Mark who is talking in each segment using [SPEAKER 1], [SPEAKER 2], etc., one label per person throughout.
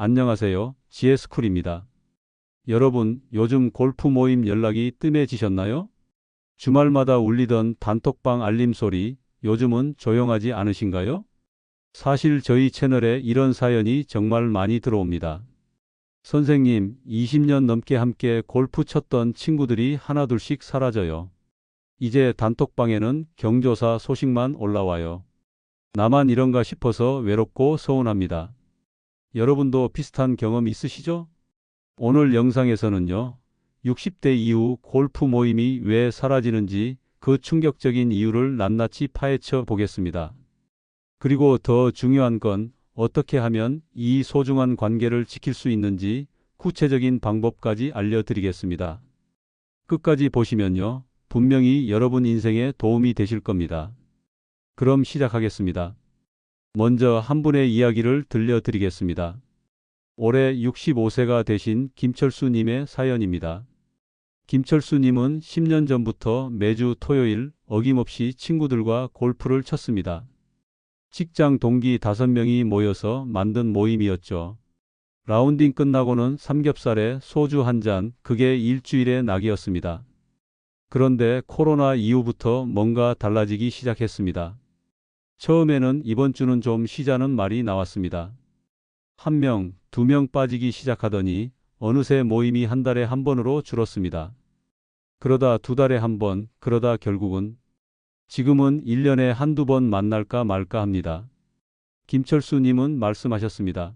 [SPEAKER 1] 안녕하세요. 지혜스쿨입니다. 여러분, 요즘 골프 모임 연락이 뜸해지셨나요? 주말마다 울리던 단톡방 알림 소리, 요즘은 조용하지 않으신가요? 사실 저희 채널에 이런 사연이 정말 많이 들어옵니다. 선생님, 20년 넘게 함께 골프 쳤던 친구들이 하나둘씩 사라져요. 이제 단톡방에는 경조사 소식만 올라와요. 나만 이런가 싶어서 외롭고 서운합니다. 여러분도 비슷한 경험 있으시죠? 오늘 영상에서는요, 60대 이후 골프 모임이 왜 사라지는지 그 충격적인 이유를 낱낱이 파헤쳐 보겠습니다. 그리고 더 중요한 건 어떻게 하면 이 소중한 관계를 지킬 수 있는지 구체적인 방법까지 알려드리겠습니다. 끝까지 보시면요, 분명히 여러분 인생에 도움이 되실 겁니다. 그럼 시작하겠습니다. 먼저 한 분의 이야기를 들려드리겠습니다. 올해 65세가 되신 김철수님의 사연입니다. 김철수님은 10년 전부터 매주 토요일 어김없이 친구들과 골프를 쳤습니다. 직장 동기 5명이 모여서 만든 모임이었죠. 라운딩 끝나고는 삼겹살에 소주 한 잔, 그게 일주일의 낙이었습니다. 그런데 코로나 이후부터 뭔가 달라지기 시작했습니다. 처음에는 이번 주는 좀 쉬자는 말이 나왔습니다. 한 명, 두 명 빠지기 시작하더니 어느새 모임이 한 달에 한 번으로 줄었습니다. 그러다 두 달에 한 번, 그러다 결국은 지금은 1년에 한두 번 만날까 말까 합니다. 김철수님은 말씀하셨습니다.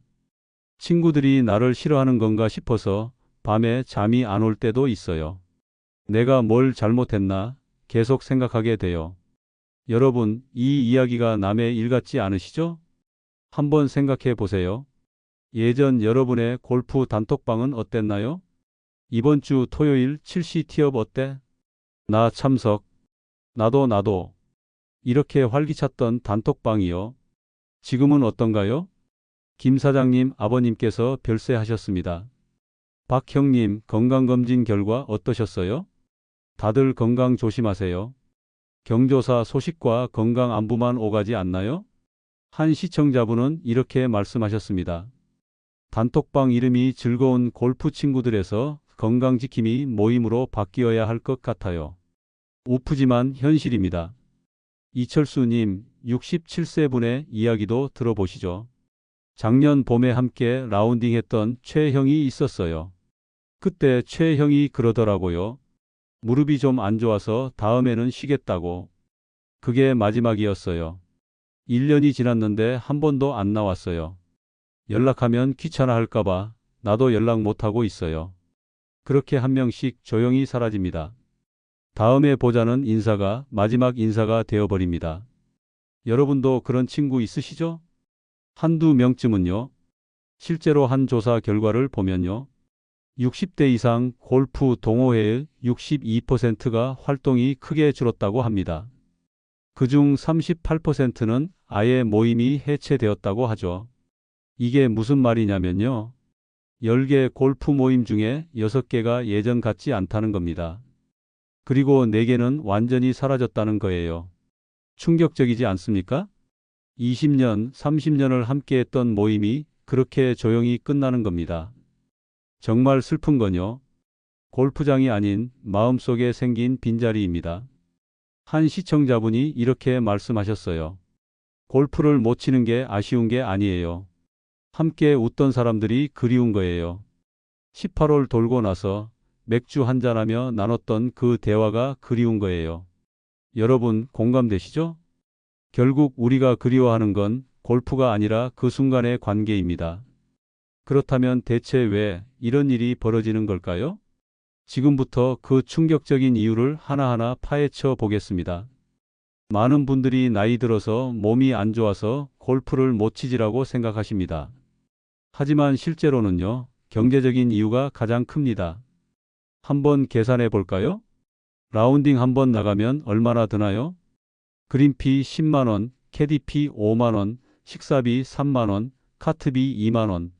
[SPEAKER 1] 친구들이 나를 싫어하는 건가 싶어서 밤에 잠이 안 올 때도 있어요. 내가 뭘 잘못했나 계속 생각하게 돼요. 여러분, 이 이야기가 남의 일 같지 않으시죠? 한번 생각해 보세요. 예전 여러분의 골프 단톡방은 어땠나요? 이번 주 토요일 7시 티업 어때? 나 참석. 나도 나도. 이렇게 활기찼던 단톡방이요. 지금은 어떤가요? 김 사장님 아버님께서 별세하셨습니다. 박 형님 건강검진 결과 어떠셨어요? 다들 건강 조심하세요. 경조사 소식과 건강 안부만 오가지 않나요? 한 시청자분은 이렇게 말씀하셨습니다. 단톡방 이름이 즐거운 골프 친구들에서 건강지킴이 모임으로 바뀌어야 할 것 같아요. 우프지만 현실입니다. 이철수님 67세분의 이야기도 들어보시죠. 작년 봄에 함께 라운딩 했던 최형이 있었어요. 그때 최형이 그러더라고요. 무릎이 좀 안 좋아서 다음에는 쉬겠다고. 그게 마지막이었어요. 1년이 지났는데 한 번도 안 나왔어요. 연락하면 귀찮아 할까봐 나도 연락 못하고 있어요. 그렇게 한 명씩 조용히 사라집니다. 다음에 보자는 인사가 마지막 인사가 되어버립니다. 여러분도 그런 친구 있으시죠? 한두 명쯤은요. 실제로 한 조사 결과를 보면요. 60대 이상 골프 동호회의 62%가 활동이 크게 줄었다고 합니다. 그중 38%는 아예 모임이 해체되었다고 하죠. 이게 무슨 말이냐면요. 10개 골프 모임 중에 6개가 예전 같지 않다는 겁니다. 그리고 4개는 완전히 사라졌다는 거예요. 충격적이지 않습니까? 20년, 30년을 함께 했던 모임이 그렇게 조용히 끝나는 겁니다. 정말 슬픈 건요. 골프장이 아닌 마음속에 생긴 빈자리입니다. 한 시청자분이 이렇게 말씀하셨어요. 골프를 못 치는 게 아쉬운 게 아니에요. 함께 웃던 사람들이 그리운 거예요. 18홀 돌고 나서 맥주 한잔하며 나눴던 그 대화가 그리운 거예요. 여러분 공감되시죠? 결국 우리가 그리워하는 건 골프가 아니라 그 순간의 관계입니다. 그렇다면 대체 왜 이런 일이 벌어지는 걸까요? 지금부터 그 충격적인 이유를 하나하나 파헤쳐 보겠습니다. 많은 분들이 나이 들어서 몸이 안 좋아서 골프를 못 치지라고 생각하십니다. 하지만 실제로는요, 경제적인 이유가 가장 큽니다. 한번 계산해 볼까요? 라운딩 한번 나가면 얼마나 드나요? 그린피 10만원, 캐디피 5만원, 식사비 3만원, 카트비 2만원.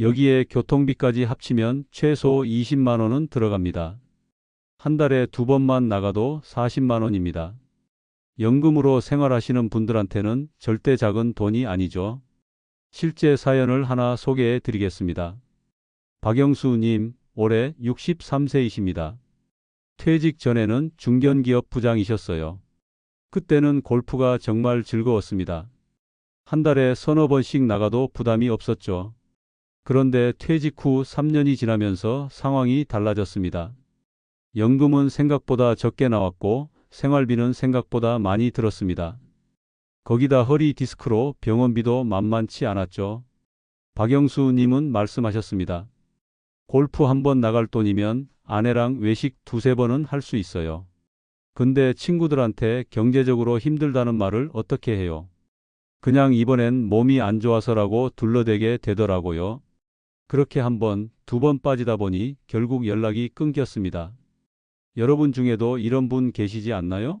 [SPEAKER 1] 여기에 교통비까지 합치면 최소 20만원은 들어갑니다. 한 달에 두 번만 나가도 40만원입니다. 연금으로 생활하시는 분들한테는 절대 작은 돈이 아니죠. 실제 사연을 하나 소개해 드리겠습니다. 박영수님, 올해 63세이십니다. 퇴직 전에는 중견기업 부장이셨어요. 그때는 골프가 정말 즐거웠습니다. 한 달에 서너 번씩 나가도 부담이 없었죠. 그런데 퇴직 후 3년이 지나면서 상황이 달라졌습니다. 연금은 생각보다 적게 나왔고 생활비는 생각보다 많이 들었습니다. 거기다 허리 디스크로 병원비도 만만치 않았죠. 박영수 님은 말씀하셨습니다. 골프 한 번 나갈 돈이면 아내랑 외식 두세 번은 할 수 있어요. 근데 친구들한테 경제적으로 힘들다는 말을 어떻게 해요? 그냥 이번엔 몸이 안 좋아서라고 둘러대게 되더라고요. 그렇게 한 번, 두 번 빠지다 보니 결국 연락이 끊겼습니다. 여러분 중에도 이런 분 계시지 않나요?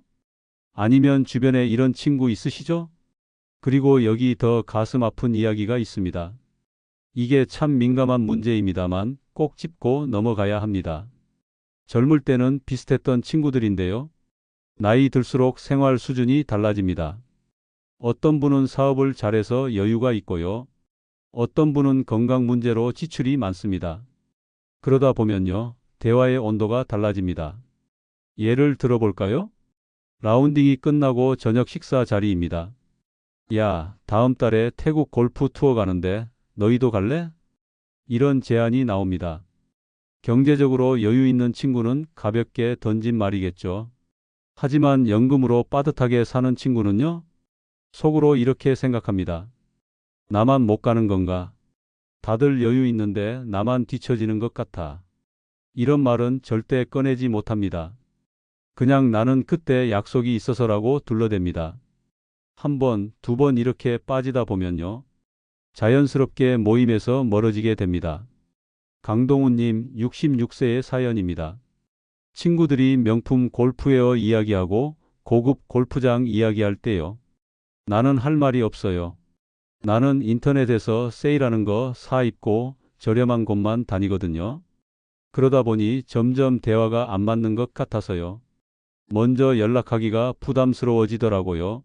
[SPEAKER 1] 아니면 주변에 이런 친구 있으시죠? 그리고 여기 더 가슴 아픈 이야기가 있습니다. 이게 참 민감한 문제입니다만 꼭 짚고 넘어가야 합니다. 젊을 때는 비슷했던 친구들인데요. 나이 들수록 생활 수준이 달라집니다. 어떤 분은 사업을 잘해서 여유가 있고요. 어떤 분은 건강 문제로 지출이 많습니다. 그러다 보면요, 대화의 온도가 달라집니다. 예를 들어볼까요? 라운딩이 끝나고 저녁 식사 자리입니다. 야, 다음 달에 태국 골프 투어 가는데 너희도 갈래? 이런 제안이 나옵니다. 경제적으로 여유 있는 친구는 가볍게 던진 말이겠죠. 하지만 연금으로 빠듯하게 사는 친구는요? 속으로 이렇게 생각합니다. 나만 못 가는 건가? 다들 여유 있는데 나만 뒤처지는 것 같아. 이런 말은 절대 꺼내지 못합니다. 그냥 나는 그때 약속이 있어서라고 둘러댑니다. 한 번, 두 번 이렇게 빠지다 보면요. 자연스럽게 모임에서 멀어지게 됩니다. 강동훈님 66세의 사연입니다. 친구들이 명품 골프웨어 이야기하고 고급 골프장 이야기할 때요. 나는 할 말이 없어요. 나는 인터넷에서 세일하는 거 사 입고 저렴한 곳만 다니거든요. 그러다 보니 점점 대화가 안 맞는 것 같아서요. 먼저 연락하기가 부담스러워지더라고요.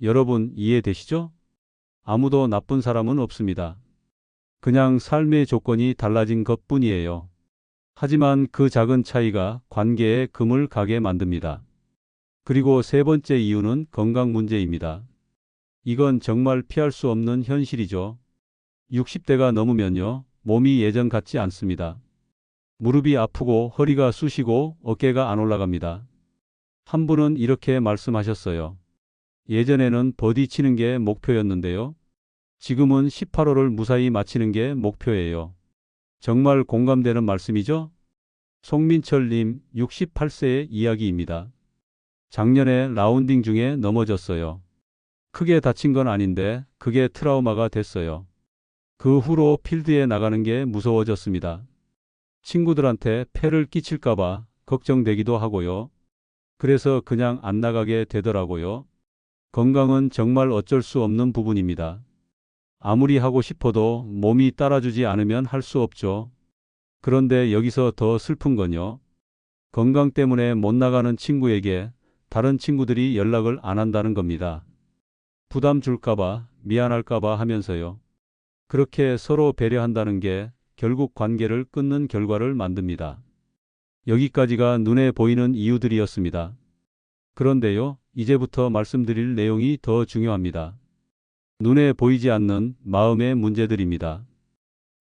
[SPEAKER 1] 여러분 이해되시죠? 아무도 나쁜 사람은 없습니다. 그냥 삶의 조건이 달라진 것 뿐이에요. 하지만 그 작은 차이가 관계에 금을 가게 만듭니다. 그리고 세 번째 이유는 건강 문제입니다. 이건 정말 피할 수 없는 현실이죠. 60대가 넘으면요, 몸이 예전 같지 않습니다. 무릎이 아프고 허리가 쑤시고 어깨가 안 올라갑니다. 한 분은 이렇게 말씀하셨어요. 예전에는 버디 치는 게 목표였는데요. 지금은 18호를 무사히 마치는 게 목표예요. 정말 공감되는 말씀이죠? 송민철님 68세의 이야기입니다. 작년에 라운딩 중에 넘어졌어요. 크게 다친 건 아닌데 그게 트라우마가 됐어요. 그 후로 필드에 나가는 게 무서워졌습니다. 친구들한테 폐를 끼칠까봐 걱정되기도 하고요. 그래서 그냥 안 나가게 되더라고요. 건강은 정말 어쩔 수 없는 부분입니다. 아무리 하고 싶어도 몸이 따라주지 않으면 할 수 없죠. 그런데 여기서 더 슬픈 건요. 건강 때문에 못 나가는 친구에게 다른 친구들이 연락을 안 한다는 겁니다. 부담 줄까봐, 미안할까봐 하면서요. 그렇게 서로 배려한다는 게 결국 관계를 끊는 결과를 만듭니다. 여기까지가 눈에 보이는 이유들이었습니다. 그런데요, 이제부터 말씀드릴 내용이 더 중요합니다. 눈에 보이지 않는 마음의 문제들입니다.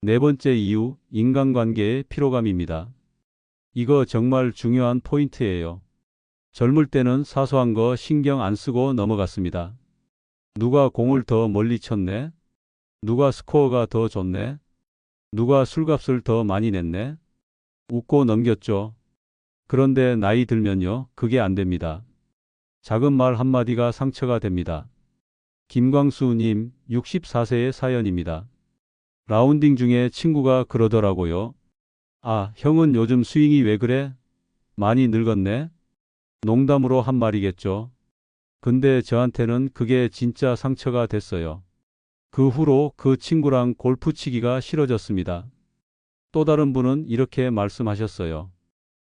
[SPEAKER 1] 네 번째 이유, 인간관계의 피로감입니다. 이거 정말 중요한 포인트예요. 젊을 때는 사소한 거 신경 안 쓰고 넘어갔습니다. 누가 공을 더 멀리 쳤네? 누가 스코어가 더 좋네? 누가 술값을 더 많이 냈네? 웃고 넘겼죠. 그런데 나이 들면요, 그게 안 됩니다. 작은 말 한마디가 상처가 됩니다. 김광수님, 64세의 사연입니다. 라운딩 중에 친구가 그러더라고요. 아, 형은 요즘 스윙이 왜 그래? 많이 늙었네? 농담으로 한 말이겠죠. 근데 저한테는 그게 진짜 상처가 됐어요. 그 후로 그 친구랑 골프 치기가 싫어졌습니다. 또 다른 분은 이렇게 말씀하셨어요.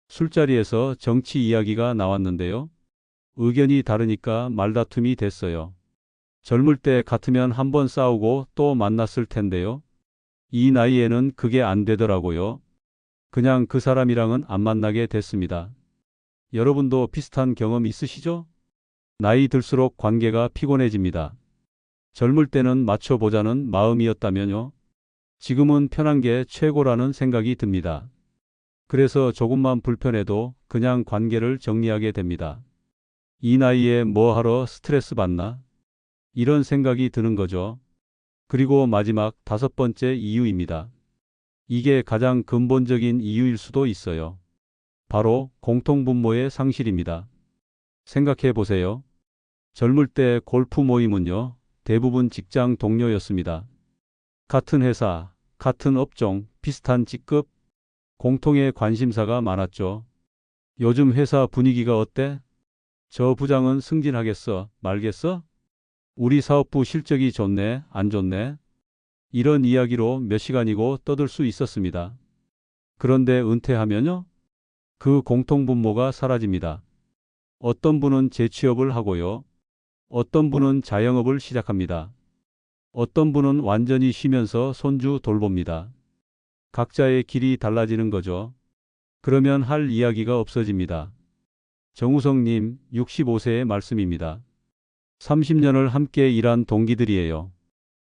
[SPEAKER 1] 술자리에서 정치 이야기가 나왔는데요. 의견이 다르니까 말다툼이 됐어요. 젊을 때 같으면 한 번 싸우고 또 만났을 텐데요. 이 나이에는 그게 안 되더라고요. 그냥 그 사람이랑은 안 만나게 됐습니다. 여러분도 비슷한 경험 있으시죠? 나이 들수록 관계가 피곤해집니다. 젊을 때는 맞춰보자는 마음이었다면요. 지금은 편한 게 최고라는 생각이 듭니다. 그래서 조금만 불편해도 그냥 관계를 정리하게 됩니다. 이 나이에 뭐 하러 스트레스 받나? 이런 생각이 드는 거죠. 그리고 마지막 다섯 번째 이유입니다. 이게 가장 근본적인 이유일 수도 있어요. 바로 공통분모의 상실입니다. 생각해 보세요. 젊을 때 골프 모임은요, 대부분 직장 동료였습니다. 같은 회사, 같은 업종, 비슷한 직급, 공통의 관심사가 많았죠. 요즘 회사 분위기가 어때? 저 부장은 승진하겠어, 말겠어? 우리 사업부 실적이 좋네, 안 좋네? 이런 이야기로 몇 시간이고 떠들 수 있었습니다. 그런데 은퇴하면요? 그 공통분모가 사라집니다. 어떤 분은 재취업을 하고요. 어떤 분은 자영업을 시작합니다. 어떤 분은 완전히 쉬면서 손주 돌봅니다. 각자의 길이 달라지는 거죠. 그러면 할 이야기가 없어집니다. 정우성님, 65세의 말씀입니다. 30년을 함께 일한 동기들이에요.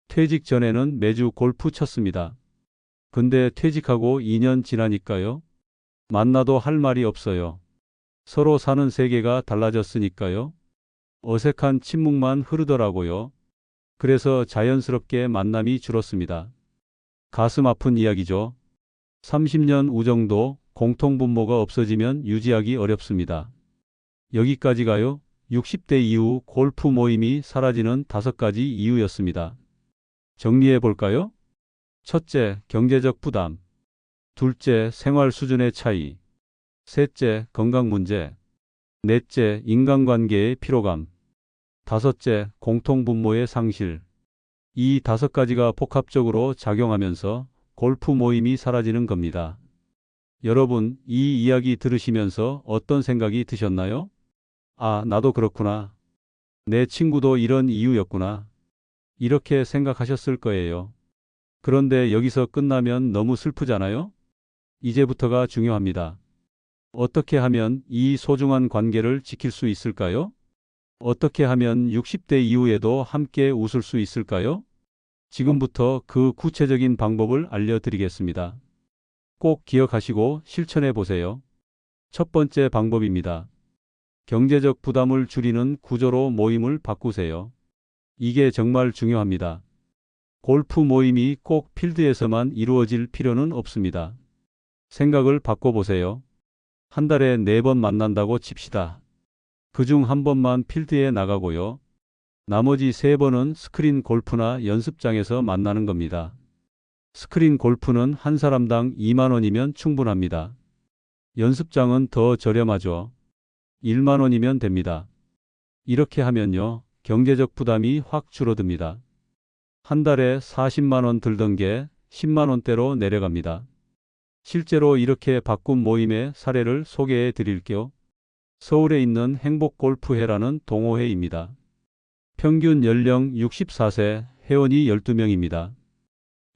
[SPEAKER 1] 퇴직 전에는 매주 골프 쳤습니다. 근데 퇴직하고 2년 지나니까요. 만나도 할 말이 없어요. 서로 사는 세계가 달라졌으니까요. 어색한 침묵만 흐르더라고요. 그래서 자연스럽게 만남이 줄었습니다. 가슴 아픈 이야기죠. 30년 우정도 공통분모가 없어지면 유지하기 어렵습니다. 여기까지 가요. 60대 이후 골프 모임이 사라지는 다섯 가지 이유였습니다. 정리해 볼까요? 첫째, 경제적 부담. 둘째, 생활 수준의 차이. 셋째, 건강 문제. 넷째, 인간관계의 피로감. 다섯째, 공통분모의 상실. 이 다섯 가지가 복합적으로 작용하면서 골프 모임이 사라지는 겁니다. 여러분, 이 이야기 들으시면서 어떤 생각이 드셨나요? 아, 나도 그렇구나. 내 친구도 이런 이유였구나. 이렇게 생각하셨을 거예요. 그런데 여기서 끝나면 너무 슬프잖아요? 이제부터가 중요합니다. 어떻게 하면 이 소중한 관계를 지킬 수 있을까요? 어떻게 하면 60대 이후에도 함께 웃을 수 있을까요? 지금부터 그 구체적인 방법을 알려드리겠습니다. 꼭 기억하시고 실천해 보세요. 첫 번째 방법입니다. 경제적 부담을 줄이는 구조로 모임을 바꾸세요. 이게 정말 중요합니다. 골프 모임이 꼭 필드에서만 이루어질 필요는 없습니다. 생각을 바꿔보세요. 한 달에 네 번 만난다고 칩시다. 그중 한 번만 필드에 나가고요. 나머지 세 번은 스크린 골프나 연습장에서 만나는 겁니다. 스크린 골프는 한 사람당 2만 원이면 충분합니다. 연습장은 더 저렴하죠. 1만 원이면 됩니다. 이렇게 하면요. 경제적 부담이 확 줄어듭니다. 한 달에 40만 원 들던 게 10만 원대로 내려갑니다. 실제로 이렇게 바꾼 모임의 사례를 소개해 드릴게요. 서울에 있는 행복골프회라는 동호회입니다. 평균 연령 64세, 회원이 12명입니다.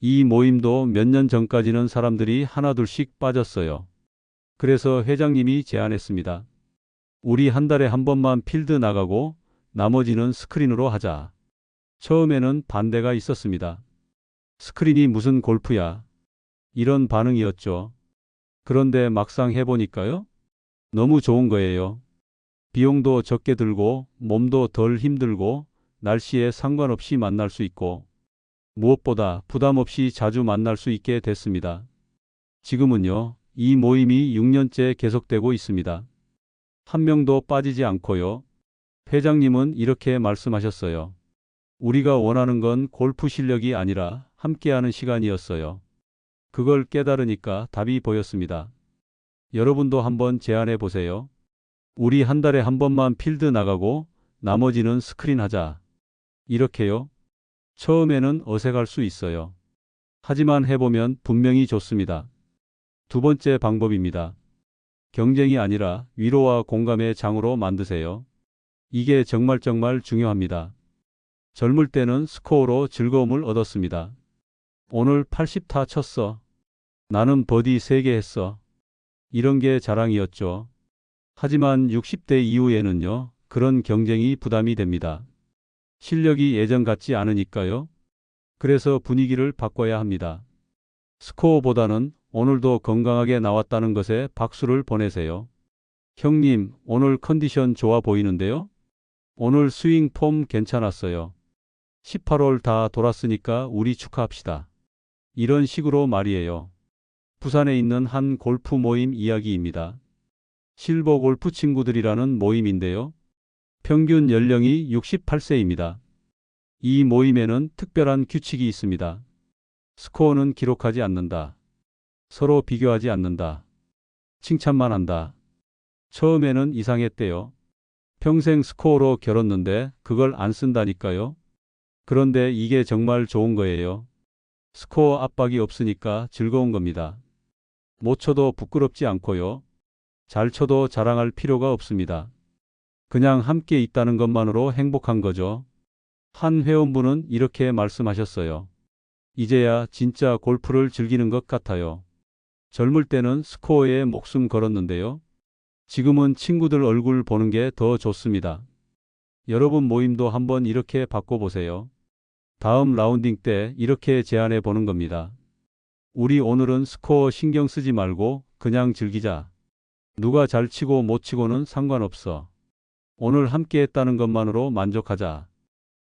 [SPEAKER 1] 이 모임도 몇 년 전까지는 사람들이 하나둘씩 빠졌어요. 그래서 회장님이 제안했습니다. 우리 한 달에 한 번만 필드 나가고 나머지는 스크린으로 하자. 처음에는 반대가 있었습니다. 스크린이 무슨 골프야. 이런 반응이었죠. 그런데 막상 해보니까요. 너무 좋은 거예요. 비용도 적게 들고 몸도 덜 힘들고 날씨에 상관없이 만날 수 있고 무엇보다 부담 없이 자주 만날 수 있게 됐습니다. 지금은요, 이 모임이 6년째 계속되고 있습니다. 한 명도 빠지지 않고요. 회장님은 이렇게 말씀하셨어요. 우리가 원하는 건 골프 실력이 아니라 함께하는 시간이었어요. 그걸 깨달으니까 답이 보였습니다. 여러분도 한번 제안해 보세요. 우리 한 달에 한 번만 필드 나가고 나머지는 스크린 하자. 이렇게요. 처음에는 어색할 수 있어요. 하지만 해보면 분명히 좋습니다. 두 번째 방법입니다. 경쟁이 아니라 위로와 공감의 장으로 만드세요. 이게 정말 정말 중요합니다. 젊을 때는 스코어로 즐거움을 얻었습니다. 오늘 80타 쳤어. 나는 버디 3개 했어. 이런 게 자랑이었죠. 하지만 60대 이후에는요, 그런 경쟁이 부담이 됩니다. 실력이 예전 같지 않으니까요. 그래서 분위기를 바꿔야 합니다. 스코어보다는 오늘도 건강하게 나왔다는 것에 박수를 보내세요. 형님, 오늘 컨디션 좋아 보이는데요? 오늘 스윙 폼 괜찮았어요. 18홀 다 돌았으니까 우리 축하합시다. 이런 식으로 말이에요. 부산에 있는 한 골프 모임 이야기입니다. 실버 골프 친구들이라는 모임인데요. 평균 연령이 68세입니다. 이 모임에는 특별한 규칙이 있습니다. 스코어는 기록하지 않는다. 서로 비교하지 않는다. 칭찬만 한다. 처음에는 이상했대요. 평생 스코어로 결었는데 그걸 안 쓴다니까요. 그런데 이게 정말 좋은 거예요. 스코어 압박이 없으니까 즐거운 겁니다. 못 쳐도 부끄럽지 않고요. 잘 쳐도 자랑할 필요가 없습니다. 그냥 함께 있다는 것만으로 행복한 거죠. 한 회원분은 이렇게 말씀하셨어요. 이제야 진짜 골프를 즐기는 것 같아요. 젊을 때는 스코어에 목숨 걸었는데요. 지금은 친구들 얼굴 보는 게 더 좋습니다. 여러분 모임도 한번 이렇게 바꿔보세요. 다음 라운딩 때 이렇게 제안해 보는 겁니다. 우리 오늘은 스코어 신경 쓰지 말고 그냥 즐기자. 누가 잘 치고 못 치고는 상관없어. 오늘 함께 했다는 것만으로 만족하자.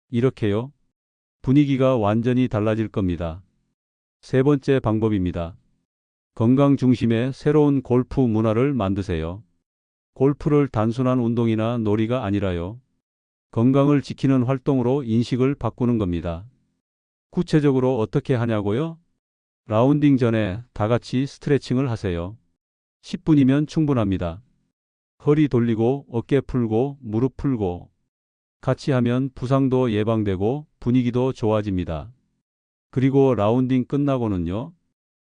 [SPEAKER 1] 이렇게요. 분위기가 완전히 달라질 겁니다. 세 번째 방법입니다. 건강 중심의 새로운 골프 문화를 만드세요. 골프를 단순한 운동이나 놀이가 아니라요. 건강을 지키는 활동으로 인식을 바꾸는 겁니다. 구체적으로 어떻게 하냐고요? 라운딩 전에 다 같이 스트레칭을 하세요. 10분이면 충분합니다. 허리 돌리고 어깨 풀고 무릎 풀고 같이 하면 부상도 예방되고 분위기도 좋아집니다. 그리고 라운딩 끝나고는요.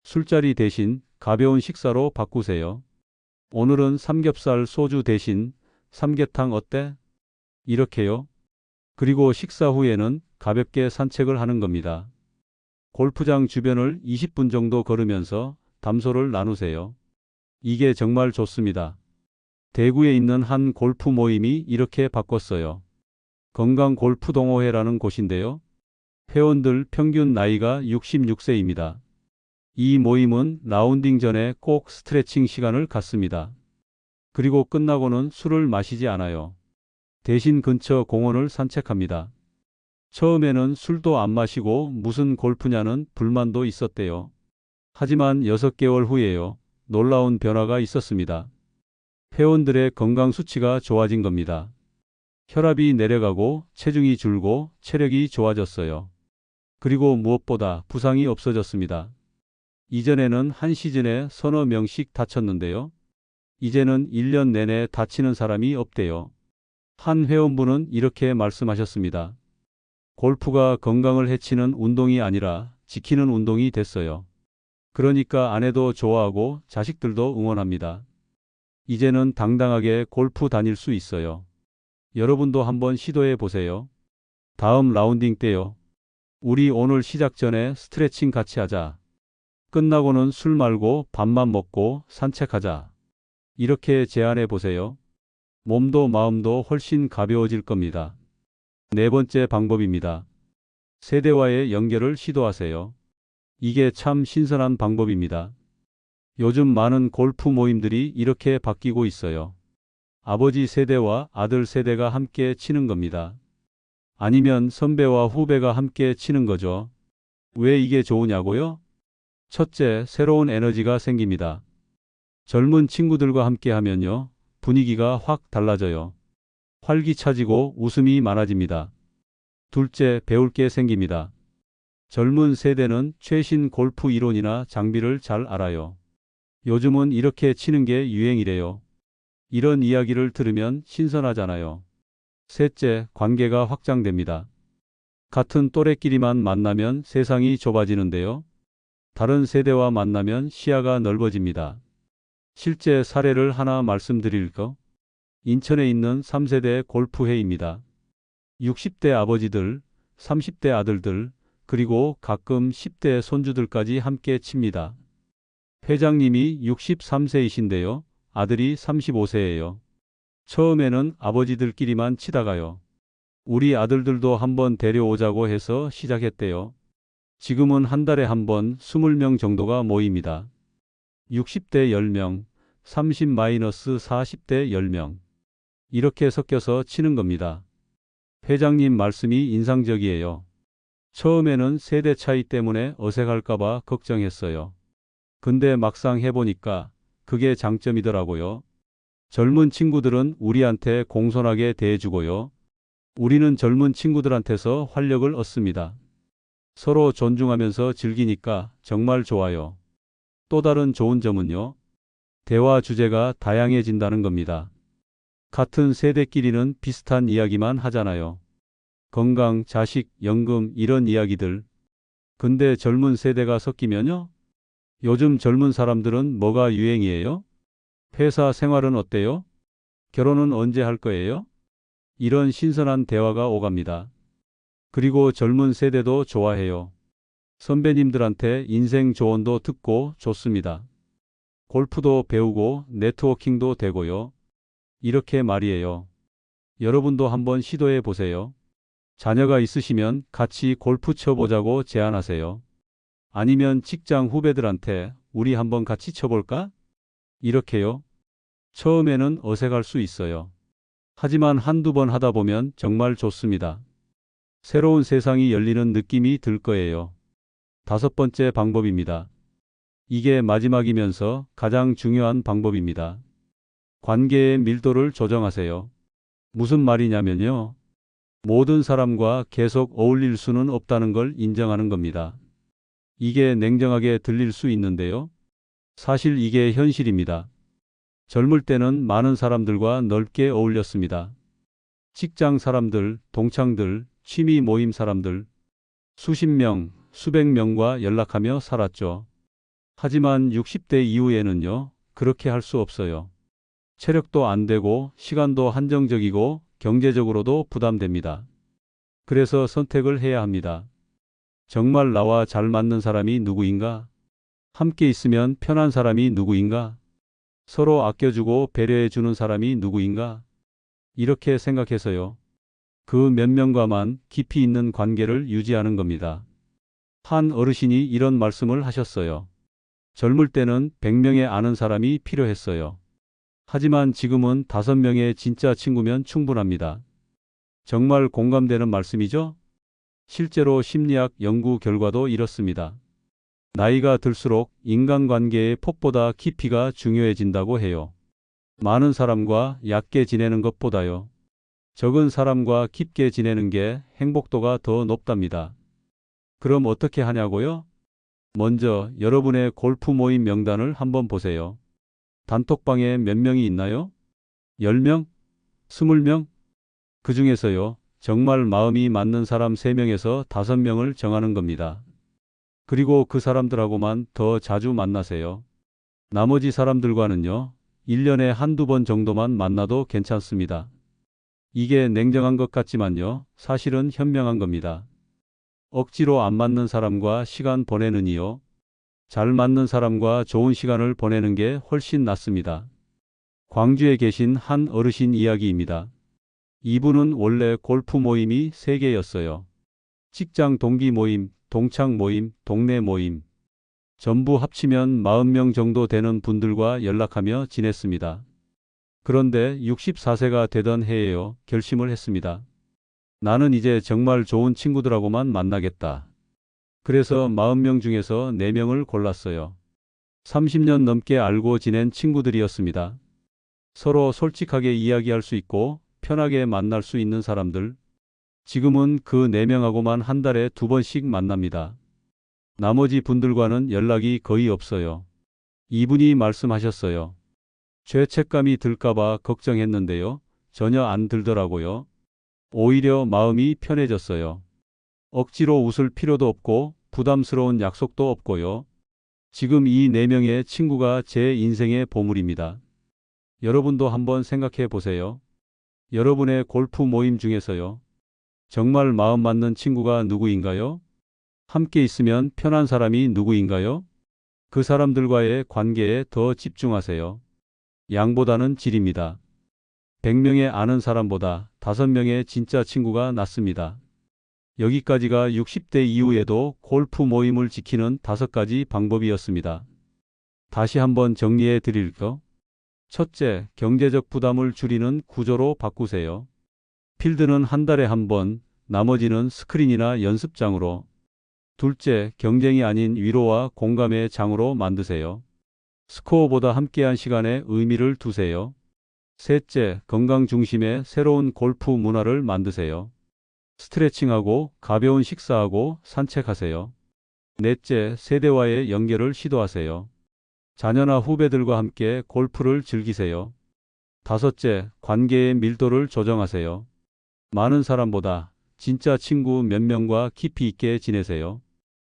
[SPEAKER 1] 술자리 대신 가벼운 식사로 바꾸세요. 오늘은 삼겹살 소주 대신 삼계탕 어때? 이렇게요. 그리고 식사 후에는 가볍게 산책을 하는 겁니다. 골프장 주변을 20분 정도 걸으면서 담소를 나누세요. 이게 정말 좋습니다. 대구에 있는 한 골프 모임이 이렇게 바꿨어요. 건강 골프 동호회라는 곳인데요. 회원들 평균 나이가 66세입니다. 이 모임은 라운딩 전에 꼭 스트레칭 시간을 갖습니다. 그리고 끝나고는 술을 마시지 않아요. 대신 근처 공원을 산책합니다. 처음에는 술도 안 마시고 무슨 골프냐는 불만도 있었대요. 하지만 6개월 후에요. 놀라운 변화가 있었습니다. 회원들의 건강 수치가 좋아진 겁니다. 혈압이 내려가고 체중이 줄고 체력이 좋아졌어요. 그리고 무엇보다 부상이 없어졌습니다. 이전에는 한 시즌에 서너 명씩 다쳤는데요. 이제는 1년 내내 다치는 사람이 없대요. 한 회원분은 이렇게 말씀하셨습니다. 골프가 건강을 해치는 운동이 아니라 지키는 운동이 됐어요. 그러니까 아내도 좋아하고 자식들도 응원합니다. 이제는 당당하게 골프 다닐 수 있어요. 여러분도 한번 시도해 보세요. 다음 라운딩 때요. 우리 오늘 시작 전에 스트레칭 같이 하자. 끝나고는 술 말고 밥만 먹고 산책하자. 이렇게 제안해 보세요. 몸도 마음도 훨씬 가벼워질 겁니다. 네 번째 방법입니다. 세대와의 연결을 시도하세요. 이게 참 신선한 방법입니다. 요즘 많은 골프 모임들이 이렇게 바뀌고 있어요. 아버지 세대와 아들 세대가 함께 치는 겁니다. 아니면 선배와 후배가 함께 치는 거죠. 왜 이게 좋으냐고요? 첫째, 새로운 에너지가 생깁니다. 젊은 친구들과 함께 하면요. 분위기가 확 달라져요. 활기차지고 웃음이 많아집니다. 둘째, 배울 게 생깁니다. 젊은 세대는 최신 골프 이론이나 장비를 잘 알아요. 요즘은 이렇게 치는 게 유행이래요. 이런 이야기를 들으면 신선하잖아요. 셋째, 관계가 확장됩니다. 같은 또래끼리만 만나면 세상이 좁아지는데요. 다른 세대와 만나면 시야가 넓어집니다. 실제 사례를 하나 말씀드릴까? 인천에 있는 3세대 골프회입니다. 60대 아버지들, 30대 아들들, 그리고 가끔 10대 손주들까지 함께 칩니다. 회장님이 63세이신데요. 아들이 35세예요. 처음에는 아버지들끼리만 치다가요. 우리 아들들도 한번 데려오자고 해서 시작했대요. 지금은 한 달에 한 번 20명 정도가 모입니다. 60대 10명, 30-40대 10명. 이렇게 섞여서 치는 겁니다. 회장님 말씀이 인상적이에요. 처음에는 세대 차이 때문에 어색할까봐 걱정했어요. 근데 막상 해보니까 그게 장점이더라고요. 젊은 친구들은 우리한테 공손하게 대해주고요. 우리는 젊은 친구들한테서 활력을 얻습니다. 서로 존중하면서 즐기니까 정말 좋아요. 또 다른 좋은 점은요. 대화 주제가 다양해진다는 겁니다. 같은 세대끼리는 비슷한 이야기만 하잖아요. 건강, 자식, 연금 이런 이야기들. 근데 젊은 세대가 섞이면요? 요즘 젊은 사람들은 뭐가 유행이에요? 회사 생활은 어때요? 결혼은 언제 할 거예요? 이런 신선한 대화가 오갑니다. 그리고 젊은 세대도 좋아해요. 선배님들한테 인생 조언도 듣고 좋습니다. 골프도 배우고 네트워킹도 되고요. 이렇게 말이에요. 여러분도 한번 시도해 보세요. 자녀가 있으시면 같이 골프 쳐보자고 제안하세요. 아니면 직장 후배들한테 우리 한번 같이 쳐볼까? 이렇게요. 처음에는 어색할 수 있어요. 하지만 한두 번 하다 보면 정말 좋습니다. 새로운 세상이 열리는 느낌이 들 거예요. 다섯 번째 방법입니다. 이게 마지막이면서 가장 중요한 방법입니다. 관계의 밀도를 조정하세요. 무슨 말이냐면요. 모든 사람과 계속 어울릴 수는 없다는 걸 인정하는 겁니다. 이게 냉정하게 들릴 수 있는데요. 사실 이게 현실입니다. 젊을 때는 많은 사람들과 넓게 어울렸습니다. 직장 사람들, 동창들, 취미 모임 사람들, 수십 명, 수백 명과 연락하며 살았죠. 하지만 60대 이후에는요, 그렇게 할 수 없어요. 체력도 안 되고, 시간도 한정적이고, 경제적으로도 부담됩니다. 그래서 선택을 해야 합니다. 정말 나와 잘 맞는 사람이 누구인가? 함께 있으면 편한 사람이 누구인가? 서로 아껴주고 배려해주는 사람이 누구인가? 이렇게 생각해서요. 그 몇 명과만 깊이 있는 관계를 유지하는 겁니다. 한 어르신이 이런 말씀을 하셨어요. 젊을 때는 100명의 아는 사람이 필요했어요. 하지만 지금은 5명의 진짜 친구면 충분합니다. 정말 공감되는 말씀이죠? 실제로 심리학 연구 결과도 이렇습니다. 나이가 들수록 인간관계의 폭보다 깊이가 중요해진다고 해요. 많은 사람과 얕게 지내는 것보다요. 적은 사람과 깊게 지내는 게 행복도가 더 높답니다. 그럼 어떻게 하냐고요? 먼저 여러분의 골프 모임 명단을 한번 보세요. 단톡방에 몇 명이 있나요? 10명? 20명? 그 중에서요. 정말 마음이 맞는 사람 3명에서 5명을 정하는 겁니다. 그리고 그 사람들하고만 더 자주 만나세요. 나머지 사람들과는요, 1년에 한두 번 정도만 만나도 괜찮습니다. 이게 냉정한 것 같지만요, 사실은 현명한 겁니다. 억지로 안 맞는 사람과 시간 보내느니요, 잘 맞는 사람과 좋은 시간을 보내는 게 훨씬 낫습니다. 광주에 계신 한 어르신 이야기입니다. 이분은 원래 골프 모임이 3개였어요. 직장 동기 모임, 동창 모임, 동네 모임. 전부 합치면 40명 정도 되는 분들과 연락하며 지냈습니다. 그런데 64세가 되던 해에요. 결심을 했습니다. 나는 이제 정말 좋은 친구들하고만 만나겠다. 그래서 40명 중에서 4명을 골랐어요. 30년 넘게 알고 지낸 친구들이었습니다. 서로 솔직하게 이야기할 수 있고 편하게 만날 수 있는 사람들. 지금은 그 4명하고만 한 달에 두 번씩 만납니다. 나머지 분들과는 연락이 거의 없어요. 이분이 말씀하셨어요. 죄책감이 들까봐 걱정했는데요. 전혀 안 들더라고요. 오히려 마음이 편해졌어요. 억지로 웃을 필요도 없고 부담스러운 약속도 없고요. 지금 이네 명의 친구가 제 인생의 보물입니다. 여러분도 한번 생각해 보세요. 여러분의 골프 모임 중에서요. 정말 마음 맞는 친구가 누구인가요? 함께 있으면 편한 사람이 누구인가요? 그 사람들과의 관계에 더 집중하세요. 양보다는 질입니다. 100명의 아는 사람보다 5명의 진짜 친구가 낫습니다. 여기까지가 60대 이후에도 골프 모임을 지키는 다섯 가지 방법이었습니다. 다시 한번 정리해 드릴까? 첫째, 경제적 부담을 줄이는 구조로 바꾸세요. 필드는 한 달에 한 번, 나머지는 스크린이나 연습장으로. 둘째, 경쟁이 아닌 위로와 공감의 장으로 만드세요. 스코어보다 함께한 시간에 의미를 두세요. 셋째, 건강 중심의 새로운 골프 문화를 만드세요. 스트레칭하고 가벼운 식사하고 산책하세요. 넷째, 세대와의 연결을 시도하세요. 자녀나 후배들과 함께 골프를 즐기세요. 다섯째, 관계의 밀도를 조정하세요. 많은 사람보다 진짜 친구 몇 명과 깊이 있게 지내세요.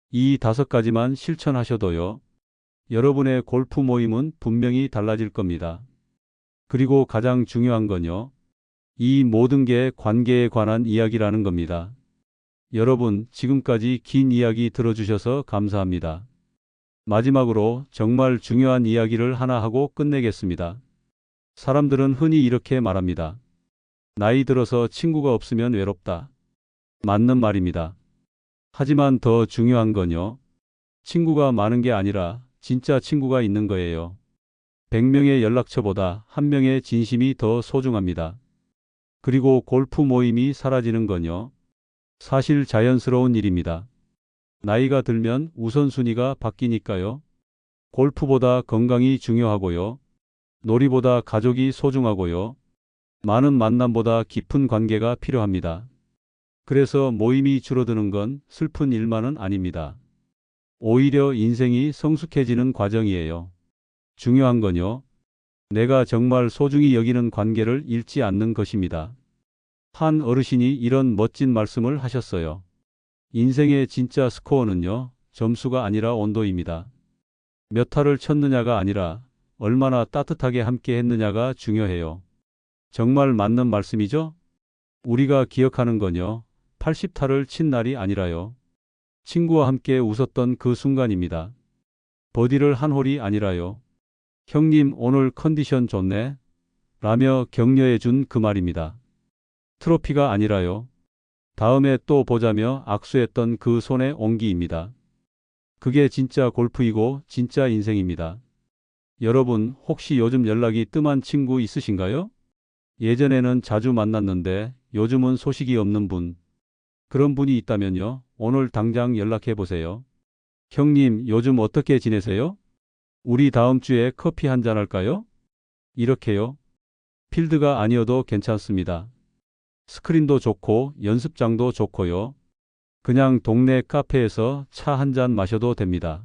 [SPEAKER 1] 이 다섯 가지만 실천하셔도요. 여러분의 골프 모임은 분명히 달라질 겁니다. 그리고 가장 중요한 건요. 이 모든 게 관계에 관한 이야기라는 겁니다. 여러분, 지금까지 긴 이야기 들어주셔서 감사합니다. 마지막으로 정말 중요한 이야기를 하나 하고 끝내겠습니다. 사람들은 흔히 이렇게 말합니다. 나이 들어서 친구가 없으면 외롭다. 맞는 말입니다. 하지만 더 중요한 건요. 친구가 많은 게 아니라 진짜 친구가 있는 거예요. 100명의 연락처보다 한 명의 진심이 더 소중합니다. 그리고 골프 모임이 사라지는 건요. 사실 자연스러운 일입니다. 나이가 들면 우선순위가 바뀌니까요. 골프보다 건강이 중요하고요. 놀이보다 가족이 소중하고요. 많은 만남보다 깊은 관계가 필요합니다. 그래서 모임이 줄어드는 건 슬픈 일만은 아닙니다. 오히려 인생이 성숙해지는 과정이에요. 중요한 건요. 내가 정말 소중히 여기는 관계를 잃지 않는 것입니다. 한 어르신이 이런 멋진 말씀을 하셨어요. 인생의 진짜 스코어는요, 점수가 아니라 온도입니다. 몇 타를 쳤느냐가 아니라 얼마나 따뜻하게 함께 했느냐가 중요해요. 정말 맞는 말씀이죠? 우리가 기억하는 건요, 80타를 친 날이 아니라요. 친구와 함께 웃었던 그 순간입니다. 버디를 한 홀이 아니라요. 형님 오늘 컨디션 좋네. 라며 격려해 준 그 말입니다. 트로피가 아니라요. 다음에 또 보자며 악수했던 그 손의 온기입니다. 그게 진짜 골프이고 진짜 인생입니다. 여러분 혹시 요즘 연락이 뜸한 친구 있으신가요? 예전에는 자주 만났는데 요즘은 소식이 없는 분. 그런 분이 있다면요. 오늘 당장 연락해 보세요. 형님 요즘 어떻게 지내세요? 우리 다음 주에 커피 한 잔 할까요? 이렇게요. 필드가 아니어도 괜찮습니다. 스크린도 좋고 연습장도 좋고요. 그냥 동네 카페에서 차 한 잔 마셔도 됩니다.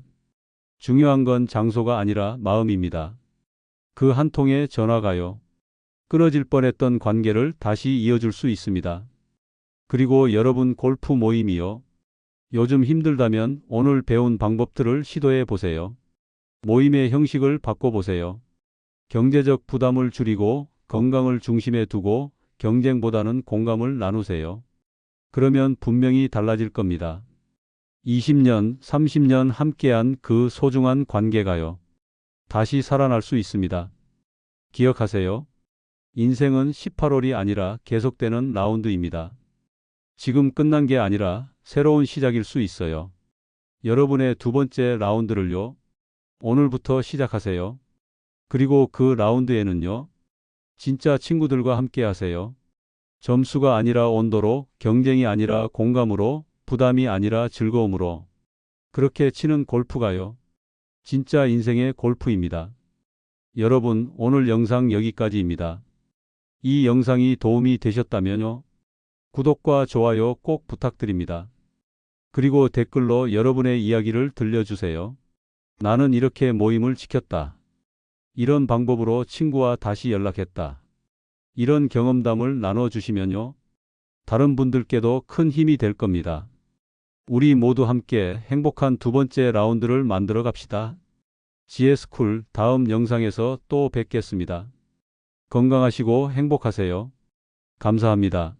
[SPEAKER 1] 중요한 건 장소가 아니라 마음입니다. 그 한 통의 전화가요. 끊어질 뻔했던 관계를 다시 이어줄 수 있습니다. 그리고 여러분 골프 모임이요. 요즘 힘들다면 오늘 배운 방법들을 시도해 보세요. 모임의 형식을 바꿔보세요. 경제적 부담을 줄이고 건강을 중심에 두고 경쟁보다는 공감을 나누세요. 그러면 분명히 달라질 겁니다. 20년, 30년 함께한 그 소중한 관계가요. 다시 살아날 수 있습니다. 기억하세요. 인생은 18홀이 아니라 계속되는 라운드입니다. 지금 끝난 게 아니라 새로운 시작일 수 있어요. 여러분의 두 번째 라운드를요. 오늘부터 시작하세요. 그리고 그 라운드에는요. 진짜 친구들과 함께 하세요. 점수가 아니라 온도로, 경쟁이 아니라 공감으로, 부담이 아니라 즐거움으로. 그렇게 치는 골프가요. 진짜 인생의 골프입니다. 여러분, 오늘 영상 여기까지입니다. 이 영상이 도움이 되셨다면요. 구독과 좋아요 꼭 부탁드립니다. 그리고 댓글로 여러분의 이야기를 들려주세요. 나는 이렇게 모임을 지켰다. 이런 방법으로 친구와 다시 연락했다. 이런 경험담을 나눠주시면요. 다른 분들께도 큰 힘이 될 겁니다. 우리 모두 함께 행복한 두 번째 라운드를 만들어 갑시다. GS쿨 다음 영상에서 또 뵙겠습니다. 건강하시고 행복하세요. 감사합니다.